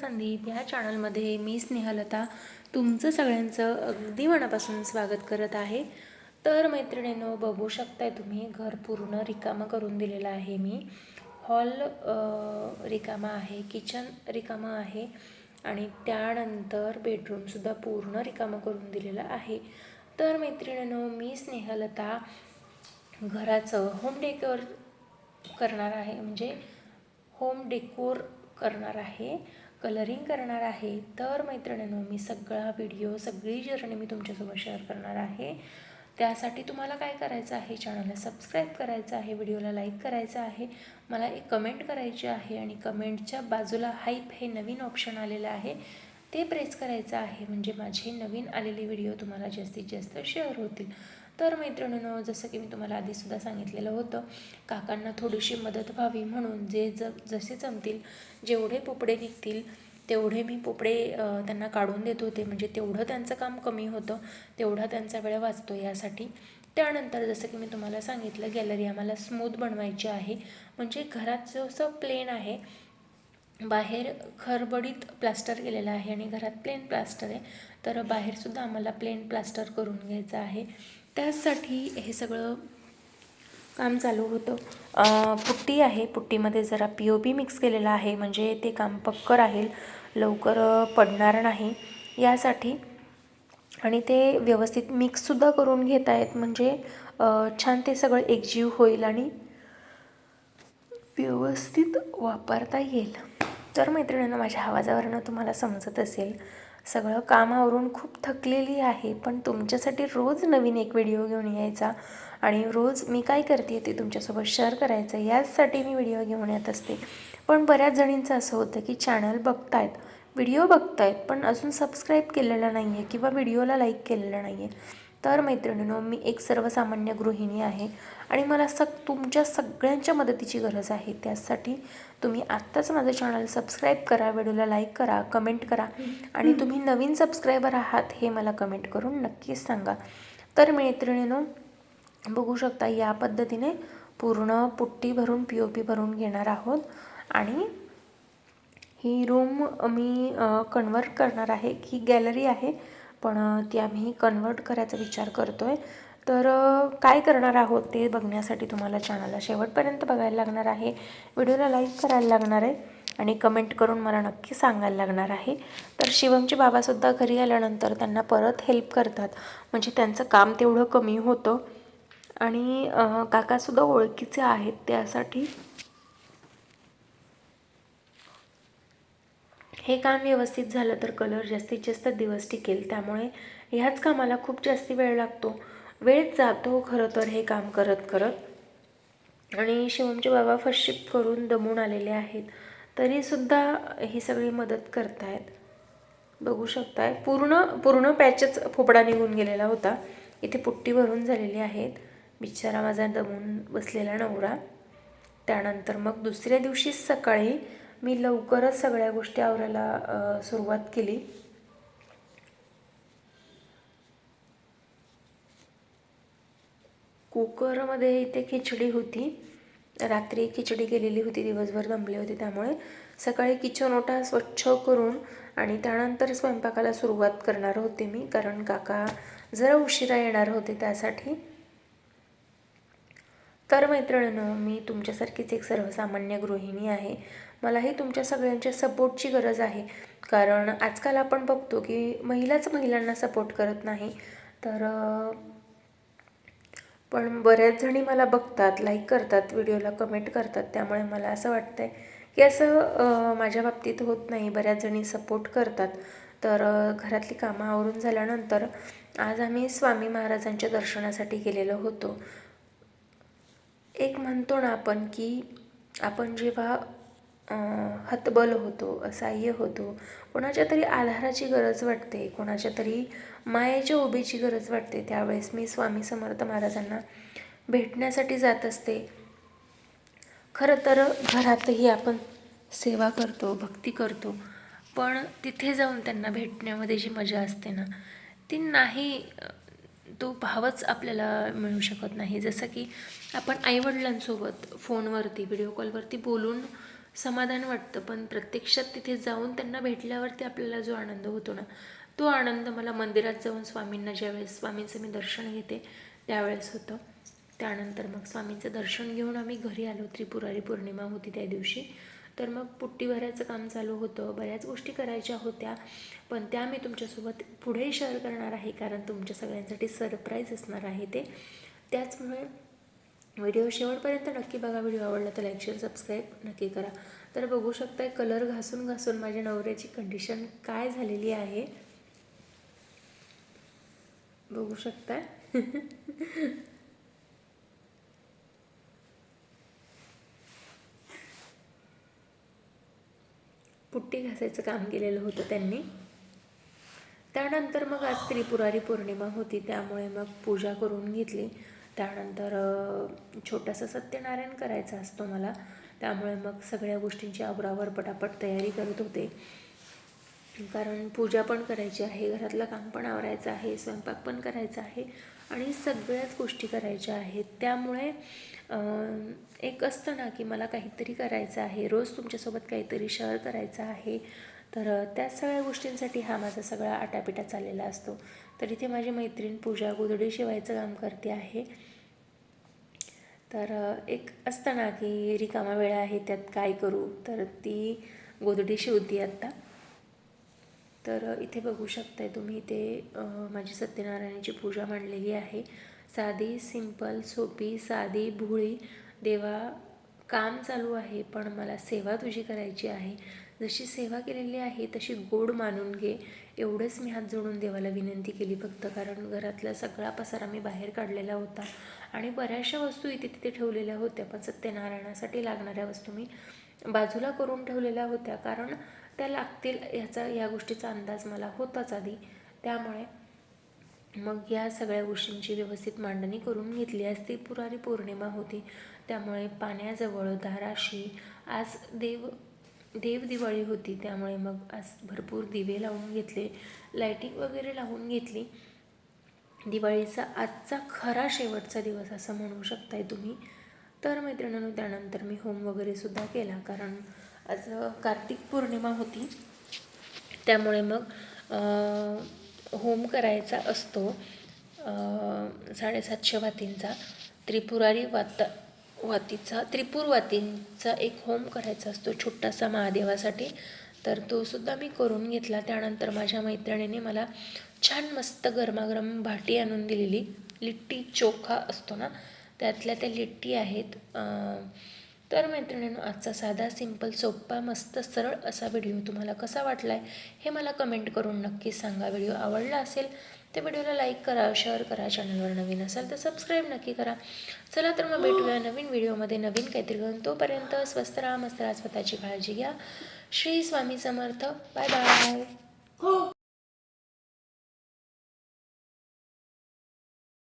संदीप या चॅनलमध्ये मी स्नेहलता तुमचं सगळ्यांचं अगदी मनापासून स्वागत करत आहे. तर मैत्रिणींनो बघू शकताय तुम्ही घर पूर्ण रिकामं करून दिलेलं आहे मी. हॉल रिकामा आहे किचन रिकामा आहे आणि त्यानंतर बेडरूमसुद्धा पूर्ण रिकामं करून दिलेलं आहे. तर मैत्रिणींनो मी स्नेहलता घराचं होम डेकोर करणार आहे म्हणजे होम डेकोर करणार आहे. कलरिंग करणार आहे. तर मैत्रिणींनो मी सगळा व्हिडिओ सगळी जर्नी मी तुमच्यासोबत शेअर करणार आहे. त्यासाठी तुम्हाला काय करायचं आहे? चॅनलला सबस्क्राईब करायचं आहे व्हिडिओला लाईक करायचं आहे मला एक कमेंट करायची आहे आणि कमेंटच्या बाजूला हाईप हे नवीन ऑप्शन आलेलं आहे. ते प्रेस करायचं आहे. म्हणजे माझे नवीन आलेले व्हिडिओ तुम्हाला जास्तीत जास्त शेअर होतील. तर मैत्रिणीनं जसं की मी तुम्हाला आधीसुद्धा सांगितलेलं होतं काकांना थोडीशी मदत व्हावी म्हणून जे ज जसे जमतील जेवढे पोपडे निघतील तेवढे मी पोपडे त्यांना काढून देत होते. म्हणजे तेवढं त्यांचं काम कमी होतं तेवढा त्यांचा वेळ वाचतो यासाठी. त्यानंतर जसं की मी तुम्हाला सांगितलं गॅलरी आम्हाला स्मूथ बनवायची आहे. म्हणजे घरात जसं प्लेन आहे बाहेर खरबडीत प्लास्टर केलेलं आहे आणि घरात प्लेन प्लास्टर आहे तर बाहेरसुद्धा आम्हाला प्लेन प्लास्टर करून घ्यायचं आहे. त्यासाठी हे सगळं काम चालू होतं. पुट्टी आहे. पुट्टीमध्ये जरा पी ओ पी मिक्स केलेलं आहे. म्हणजे ते काम पक्क राहील. लवकर पडणार नाही. यासाठी आणि ते व्यवस्थित मिक्ससुद्धा करून घेत आहेत. म्हणजे छान ते सगळं एकजीव होईल आणि व्यवस्थित वापरता येईल. तर मैत्रिणींना माझ्या आवाजावरनं तुम्हाला समजत असेल. सगळं कामावरून खूप थकलेली आहे पण तुमच्यासाठी रोज नवीन एक व्हिडिओ घेऊन यायचा. आणि रोज मी काय करते ते तुमच्यासोबत शेअर करायचं याचसाठी मी व्हिडिओ घेऊन येत असते. पण बऱ्याच जणींचं असं होतं की चॅनल बघतायत व्हिडिओ बघतायत पण अजून सबस्क्राईब केलेला नाही आहे किंवा व्हिडिओला लाईक केलेलं नाही आहे तर मैत्रिणीनो मी एक सर्वसामान्य गृहिणी आहे आणि मला सग तुमच्या सगळ्यांच्या मदतीची गरज आहे. त्यासाठी तुम्ही आत्ताच माझं चॅनल सबस्क्राईब करा व्हिडिओला लाईक करा कमेंट करा आणि तुम्ही नवीन सबस्क्रायबर आहात हे मला कमेंट करून नक्कीच सांगा. तर मैत्रिणीनो बघू शकता या पद्धतीने पूर्ण पुट्टी भरून पी ओ पी भरून घेणार आहोत आणि ही रूम मी कन्वर्ट करणार आहे. ही गॅलरी आहे. पण ती आम्ही कन्वर्ट करायचा विचार करतो आहे तर काय करणार आहोत ते बघण्यासाठी तुम्हाला चॅनलला शेवटपर्यंत बघायला लागणार आहे. व्हिडिओला लाईक करायला लागणार आहे. आणि कमेंट करून मला नक्की सांगायला लागणार आहे. तर शिवमचे बाबासुद्धा घरी आल्यानंतर त्यांना परत हेल्प करतात. म्हणजे त्यांचं काम तेवढं कमी होतं. आणि काकासुद्धा ओळखीचे आहेत त्यासाठी हे काम व्यवस्थित झालं तर कलर जास्तीत जास्त दिवस टिकेल. त्यामुळे ह्याच कामाला खूप जास्ती वेळ लागतो. वेळ जातो खरं तर हे काम करत करत. आणि शिवमचे बाबा फर्स्ट करून दमून आलेले आहेत. तरीसुद्धा ही सगळी मदत करतायत. बघू शकताय. पूर्ण पूर्ण पॅचच फोपडा निघून गेलेला होता. इथे पुट्टी भरून झालेली आहेत. बिचारा माझा दमून बसलेला नवरा. त्यानंतर मग दुसऱ्या दिवशीच सकाळी मी लवकरच सगळ्या गोष्टी आवरायला सुरुवात केली. कुकरमध्ये इथे खिचडी होती. रात्री खिचडी केलेली होती दिवसभर दमले होते त्यामुळे. सकाळी किचन ओटा स्वच्छ करून आणि त्यानंतर स्वयंपाकाला सुरुवात करणार होते मी कारण काका जरा उशिरा येणार होते त्यासाठी. तर मैत्रिणीनं मी तुमच्यासारखीच एक सर्वसामान्य गृहिणी आहे. मलाही तुमच्या सगळ्यांच्या सपोर्टची गरज आहे. कारण आजकाल आपण बघतो की महिलाच महिलांना सपोर्ट करत नाही. तर पण बऱ्याच जणी मला बघतात लाईक करतात व्हिडिओला कमेंट करतात. त्यामुळे मला असं वाटतं आहे की असं माझ्या बाबतीत होत नाही. बऱ्याच जणी सपोर्ट करतात. तर घरातली कामं आवरून झाल्यानंतर आज आम्ही स्वामी महाराजांच्या दर्शनासाठी गेलेलो होतो. एक म्हणतो ना आपण की आपण जेव्हा हतबल होतो असहाय्य होतो. कोणाच्या तरी आधाराची गरज वाटते कोणाच्या तरी मायेच्या उभीची गरज वाटते. त्यावेळेस मी स्वामी समर्थ महाराजांना भेटण्यासाठी जात असते. खरं तर घरातही आपण सेवा करतो भक्ती करतो. पण तिथे जाऊन त्यांना भेटण्यामध्ये जी मजा असते ना ती नाही तो भावच आपल्याला मिळू शकत नाही. जसं की आपण आईवडिलांसोबत फोनवरती व्हिडिओ कॉलवरती बोलून समाधान वाटतं. पण प्रत्यक्षात तिथे जाऊन त्यांना भेटल्यावरती आपल्याला जो आनंद होतो ना तो आनंद मला मंदिरात जाऊन स्वामींना ज्यावेळेस स्वामींचं मी दर्शन घेते त्यावेळेस होतं. त्यानंतर मग स्वामींचं दर्शन घेऊन आम्ही घरी आलो. त्रिपुरारी पौर्णिमा होती त्या दिवशी. तर मग पुट्टी भरायचं काम चालू होतं. बऱ्याच गोष्टी करायच्या होत्या. पण त्या मी तुमच्यासोबत पुढे शेअर करणार आहे. कारण तुमच्या सगळ्यांसाठी सरप्राईज असणार आहे ते. त्याचमुळे व्हिडिओ शेवटपर्यंत नक्की बघा. व्हिडिओ आवडला तर लाईक शेअर सबस्क्राईब नक्की करा. तर बघू शकताय कलर घासून घासून माझ्या नवऱ्याची कंडिशन काय झालेली आहे. बघू शकताय. पुट्टी घासायचं काम केलेलं होतं त्यांनी. त्यानंतर मग आज त्रिपुरारी पौर्णिमा होती त्यामुळे मग पूजा करून घेतली. त्यानंतर छोटासा सत्यनारायण करायचा असतो मला. त्यामुळे मग सगळ्या गोष्टींची आवरावर पटापट तयारी करत होते. कारण पूजा पण करायची आहे घरातलं काम पण आवरायचं आहे स्वयंपाक पण करायचा आहे आणि सगळ्याच गोष्टी करायच्या आहेत. त्यामुळे एक असतं ना की मला काहीतरी करायचं आहे. रोज तुमच्यासोबत काहीतरी शेअर करायचं आहे. तर त्या सगळ्या गोष्टींसाठी हा माझा सगळा आटापिटा चाललेला असतो. तर इथे माझी मैत्रीण पूजा गोधडी शिवायचं काम करते आहे. तर एक असतं ना की रिकामा वेळ आहे त्यात काय करू? तर ती गोधडी शिवती आत्ता. तर इथे बघू शकताय तुम्ही इथे माझी सत्यनारायणाची पूजा मांडलेली आहे. साधी सिंपल सोपी साधी भोळी देवा काम चालू आहे पण मला सेवा तुझी करायची आहे. जशी सेवा केलेली आहे तशी गोड मानून घे. एवढंच मी हात जोडून देवाला विनंती केली फक्त कारण घरातला सगळा पसारा मी बाहेर काढलेला होता. आणि बऱ्याचशा वस्तू इथे तिथे ठेवलेल्या होत्या पण सत्यनारायणासाठी लागणाऱ्या वस्तू मी बाजूला करून ठेवलेल्या होत्या कारण त्या लागतील याचा या गोष्टीचा अंदाज मला होताच आधी. त्यामुळे मग या सगळ्या गोष्टींची व्यवस्थित मांडणी करून घेतली. आज ती पौर्णिमा होती त्यामुळे पाण्याजवळ दाराशी आज देव देव दिवाळी होती त्यामुळे मग आज भरपूर दिवे लावून घेतले लायटिंग वगैरे लावून घेतली. दिवाळीचा आजचा खरा शेवटचा दिवस असं म्हणू शकताय तुम्ही. तर मैत्रिणींनो त्यानंतर मी होम वगैरे सुद्धा केला कारण आज कार्तिक पौर्णिमा होती. त्यामुळे मग होम करायचा असतो. साडेसातशे वातींचा. त्रिपुरारी वात वातीचा त्रिपूर वातींचा एक होम करायचा असतो छोटासा महादेवासाठी. तर तो सुद्धा मी करून घेतला. त्यानंतर माझ्या मैत्रिणीने मला छान मस्त गरमागरम भाटी आणून दिलेली. लिट्टी चोखा असतो ना त्यातल्या त्या लिट्टी आहेत तर मैत्रिणींनो आजचा साधा सिंपल सोप्पा मस्त सरळ असा व्हिडिओ तुम्हाला कसा वाटला आहे हे मला कमेंट करून नक्की सांगा. व्हिडिओ आवडला असेल तर व्हिडिओला लाईक करा शेअर करा चॅनलवर नवीन असाल तर सबस्क्राईब नक्की करा. चला तर मग भेटूया नवीन व्हिडिओमध्ये नवीन काहीतरी घेऊन तोपर्यंत स्वस्त राहा मस्त राहा स्वतःची काळजी घ्या. श्री स्वामी समर्थ. Bye bye